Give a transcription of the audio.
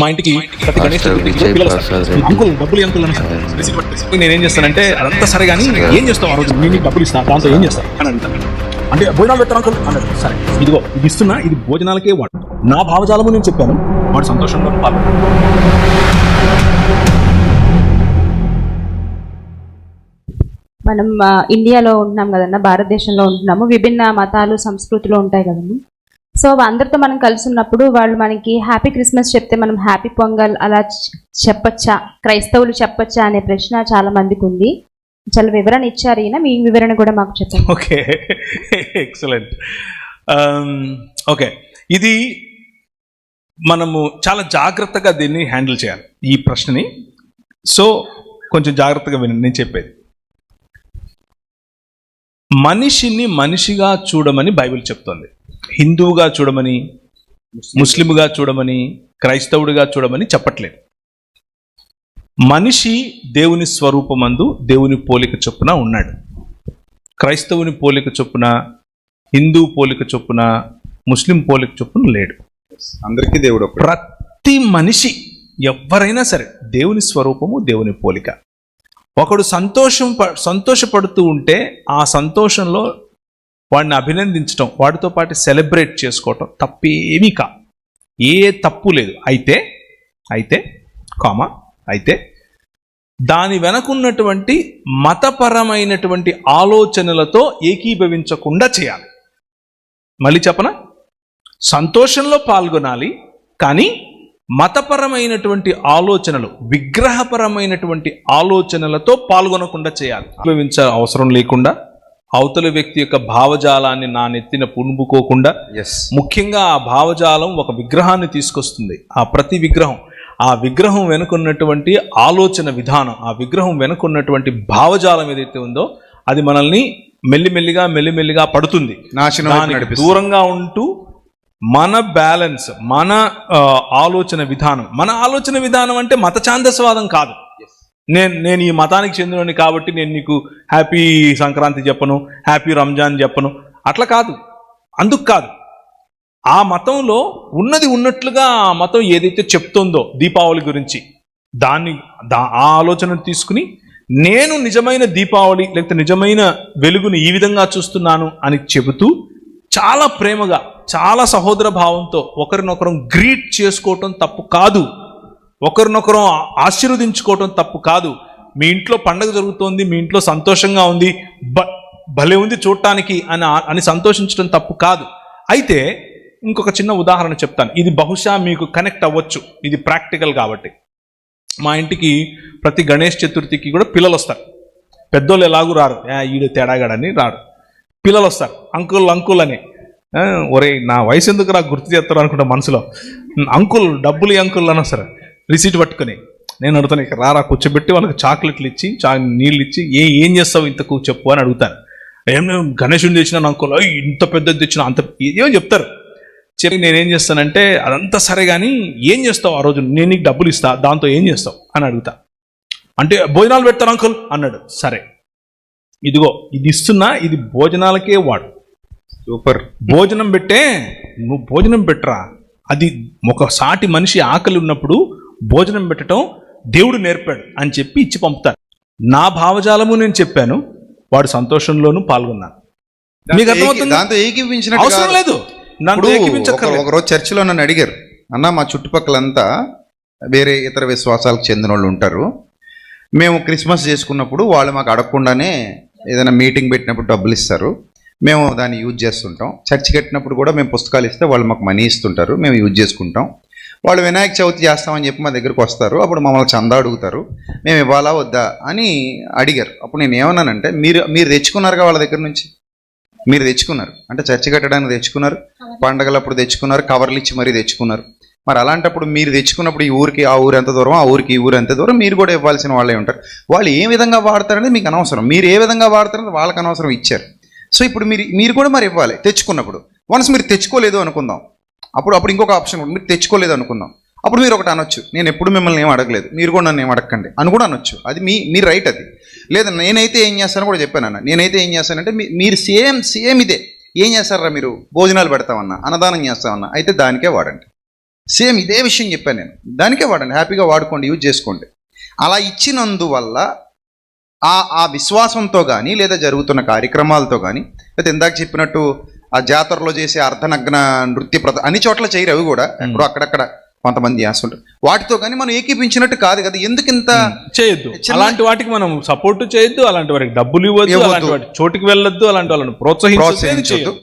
మా ఇంటికి ప్రతి గణేష్ చతుర్థికి పిల్లలు. అంకుల్ డబ్బులు అని. నేనేం చేస్తానంటే అదంతా సరే కానీ ఏం చేస్తావు ఆ రోజు? నేను డబ్బులు ఇస్తా దాంతో ఏం చేస్తావు? అని అంటాను అంటే భోజనాలు పెడతాను అంకుల్. అన్నాడు. సరే ఇదిగో ఇది ఇస్తున్నా ఇది భోజనాలకే వాడు. నా భావజాలము నేను చెప్పాను. వాడు సంతోషంగా పాల్గొన్నాడు మనం ఇండియాలో ఉంటున్నాం కదన్న భారతదేశంలో ఉంటున్నాము. విభిన్న మతాలు సంస్కృతులు ఉంటాయి కదండి. సో అందరితో మనం కలిసి ఉన్నప్పుడు వాళ్ళు మనకి హ్యాపీ క్రిస్మస్ చెప్తే మనం హ్యాపీ పొంగల్ అలా చెప్పచ్చా? క్రైస్తవులు చెప్పచ్చా అనే ప్రశ్న చాలా మందికి ఉంది. చాలా వివరణ ఇచ్చారు ఈయన. మీ వివరణ కూడా మాకు చెప్పండి. ఓకే. ఎక్సలెంట్ ఓకే um, ఇది మనము చాలా జాగ్రత్తగా దీన్ని హ్యాండిల్ చేయాలి ఈ ప్రశ్నని. సో కొంచెం జాగ్రత్తగా వినండి. నేను చెప్పేది. మనిషిని మనిషిగా చూడమని బైబిల్ చెప్తోంది. హిందువుగా చూడమని ముస్లింగా చూడమని క్రైస్తవుడిగా చూడమని చెప్పట్లేదు. మనిషి దేవుని స్వరూపమందు దేవుని పోలిక చొప్పున ఉన్నాడు. క్రైస్తవుని పోలిక చొప్పున హిందూ పోలిక చొప్పున ముస్లిం పోలిక చొప్పున లేడు. అందరికీ దేవుడు ప్రతి మనిషి ఎవరైనా సరే దేవుని స్వరూపము దేవుని పోలిక. ఒకడు సంతోషం ప- సంతోషపడుతూ ఉంటే ఆ సంతోషంలో వాడిని అభినందించడం వాడితో పాటు సెలబ్రేట్ చేసుకోవటం తప్పేమీ కా ఏ తప్పు లేదు. అయితే అయితే కామా అయితే దాని వెనకున్నటువంటి మతపరమైనటువంటి ఆలోచనలతో ఏకీభవించకుండా చేయాలి. మళ్ళీ చెప్పనా? సంతోషంలో పాల్గొనాలి కానీ మతపరమైనటువంటి ఆలోచనలు విగ్రహపరమైనటువంటి ఆలోచనలతో పాల్గొనకుండా చేయాలి. అనుభవించ అవసరం లేకుండా అవతలి వ్యక్తి యొక్క భావజాలాన్ని నా నెత్తిన ఎస్ ముఖ్యంగా ఆ భావజాలం ఒక విగ్రహాన్ని తీసుకొస్తుంది. ఆ ప్రతి విగ్రహం ఆ విగ్రహం వెనుకున్నటువంటి ఆలోచన విధానం ఆ విగ్రహం వెనుకున్నటువంటి భావజాలం ఏదైతే ఉందో అది మనల్ని మెల్లిమెల్లిగా మెల్లిమెల్లిగా పడుతుంది. దూరంగా ఉంటూ మన బ్యాలెన్స్ మన ఆలోచన విధానం. మన ఆలోచన విధానం అంటే మత ఛాందస్వాదం కాదు. నేను నేను ఈ మతానికి చెందినని కాబట్టి నేను నీకు హ్యాపీ సంక్రాంతి చెప్పను హ్యాపీ రంజాన్ చెప్పను. అట్లా కాదు. అందుకు కాదు. ఆ మతంలో ఉన్నది ఉన్నట్లుగా ఆ మతం ఏదైతే చెప్తుందో దీపావళి గురించి దాన్ని దా ఆ ఆలోచనను తీసుకుని నేను నిజమైన దీపావళి లేకపోతే నిజమైన వెలుగుని ఈ విధంగా చూస్తున్నాను అని చెబుతూ చాలా ప్రేమగా చాలా సహోదర భావంతో ఒకరినొకరం గ్రీట్ చేసుకోవటం తప్పు కాదు. ఒకరినొకరం ఆశీర్వదించుకోవటం తప్పు కాదు. మీ ఇంట్లో పండగ జరుగుతోంది మీ ఇంట్లో సంతోషంగా ఉంది బ భలే ఉంది చూడటానికి అని అని సంతోషించడం తప్పు కాదు. అయితే ఇంకొక చిన్న ఉదాహరణ చెప్తాను. ఇది బహుశా మీకు కనెక్ట్ అవ్వచ్చు. ఇది ప్రాక్టికల్ కాబట్టి. మా ఇంటికి ప్రతి గణేష్ చతుర్థికి కూడా పిల్లలు వస్తారు పెద్దోళ్ళు ఎలాగూ రారు. ఈడు తేడాగాడని రారు. పిల్లలు వస్తారు అంకుల్ అంకుల్ అని ఒరే ఒరేయ్ నా వయసు ఎందుకు నాకు గుర్తు చేస్తారు అనుకుంటా మనసులో. అంకుల్ డబ్బులు అంకుల్ అని వస్తారు రిసీట్ పట్టుకొని నేను అడుగుతాను ఇక రారా కూర్చోబెట్టి వాళ్ళకి చాక్లెట్లు ఇచ్చి చా నీళ్ళు ఇచ్చి ఏ ఏం చేస్తావు ఇంతకు చెప్పు అని అడుగుతాను. ఏం నేను గణేషుని తెచ్చినాను అంకుల్. ఇంత పెద్దది తెచ్చిన అంత ఏమో చెప్తారు. చెప్పి నేనేం చేస్తానంటే అదంతా సరే కానీ ఏం చేస్తావు ఆ రోజు? నేను నీకు డబ్బులు ఇస్తా దాంతో ఏం చేస్తావు? అని అడుగుతా. అంటే భోజనాలు పెడతాను అంకుల్ అన్నాడు. సరే. ఇదిగో ఇది ఇస్తున్నా ఇది భోజనాలకే వాడు. సూపర్. భోజనం పెట్టే నువ్వు భోజనం పెట్టరా? అది ఒక సాటి మనిషి ఆకలి ఉన్నప్పుడు భోజనం పెట్టడం దేవుడు నేర్పాడు అని చెప్పి ఇచ్చి పంపుతారు నా భావజాలము నేను చెప్పాను వాడు సంతోషంలోనూ పాల్గొన్నాను మీకు అర్థమవుతుందా? దాంతో అవసరం. లేదు. నన్ను ఇప్పుడు ఒక ఏకీపించక్కర్లేదు. ఒక రోజు చర్చిలో నన్ను అడిగారు. అన్న మా చుట్టుపక్కలంతా వేరే ఇతర విశ్వాసాలకు చెందిన వాళ్ళు ఉంటారు. మేము క్రిస్మస్ చేసుకున్నప్పుడు వాళ్ళు మాకు అడగకుండానే ఏదైనా మీటింగ్ పెట్టినప్పుడు డబ్బులు ఇస్తారు. మేము దాన్ని యూజ్ చేస్తుంటాం. చర్చ్ కట్టినప్పుడు కూడా మేము పుస్తకాలు ఇస్తే వాళ్ళు మాకు మనీ ఇస్తుంటారు. మేము యూజ్ చేసుకుంటాం. వాళ్ళు వినాయక చవితి చేస్తామని చెప్పి మా దగ్గరకు వస్తారు. అప్పుడు మమ్మల్ని చందా అడుగుతారు. మేము ఇవ్వాలా వద్దా? అని అడిగారు. అప్పుడు నేను ఏమన్నానంటే మీరు మీరు తెచ్చుకున్నారుగా వాళ్ళ దగ్గర నుంచి? మీరు తెచ్చుకున్నారు. అంటే చర్చి కట్టడానికి తెచ్చుకున్నారు. పండగలప్పుడు తెచ్చుకున్నారు. కవర్లు ఇచ్చి మరీ తెచ్చుకున్నారు. మరి అలాంటప్పుడు మీరు తెచ్చుకున్నప్పుడు ఈ ఊరికి ఆ ఊరు ఎంత దూరం ఆ ఊరికి ఈ ఊరు ఎంత దూరం మీరు కూడా ఇవ్వాల్సిన వాళ్ళే ఉంటారు. వాళ్ళు ఏ విధంగా వాడతారనేది మీకు అనవసరం. మీరు ఏ విధంగా వాడతారనేది వాళ్ళకి అనవసరం ఇచ్చారు. సో ఇప్పుడు మీరు మీరు కూడా మరి ఇవ్వాలి తెచ్చుకున్నప్పుడు. వన్స్ మీరు తెచ్చుకోలేదు అనుకుందాం. అప్పుడు అప్పుడు ఇంకొక ఆప్షన్ ఉంది మీరు తెచ్చుకోలేదు అనుకుందాం. అప్పుడు మీరు ఒకటి అనొచ్చు. నేను ఎప్పుడు మిమ్మల్ని ఏం అడగలేదు. మీరు కూడా నన్ను ఏం అడగండి అని కూడా అనొచ్చు. అది మీ మీ రైట్ అది. లేదా నేనైతే ఏం చేస్తానో కూడా చెప్పాను అన్న. నేనైతే ఏం చేస్తానంటే మీరు సేమ్ సేమ్ ఇదే. ఏం చేస్తారా మీరు? భోజనాలు పెడతామన్నా అన్నదానం చేస్తామన్నా అయితే దానికే వాడండి. సేమ్ ఇదే విషయం చెప్పాను నేను. దానికే వాడండి. హ్యాపీగా వాడుకోండి యూజ్ చేసుకోండి. అలా ఇచ్చినందువల్ల ఆ ఆ విశ్వాసంతో కానీ లేదా జరుగుతున్న కార్యక్రమాలతో కానీ లేదా ఇందాక చెప్పినట్టు ఆ జాతరలో చేసే అర్ధనగ్న నృత్య ప్రద అన్ని చోట్ల చేయరు అవి కూడా. ఎక్కడో అక్కడక్కడ కొంతమంది చేస్తుంటారు. వాటితో కానీ మనం ఏకీపించినట్టు కాదు కదా. ఎందుకు ఇంత చేయొద్దు. అలాంటి వాటికి మనం సపోర్ట్ చేయొద్దు. అలాంటి వాటికి డబ్బులు ఇవ్వద్దు. అలాంటి వాటి చోటికి వెళ్ళొద్దు. అలాంటి వాళ్ళని ప్రోత్సహించొద్దు.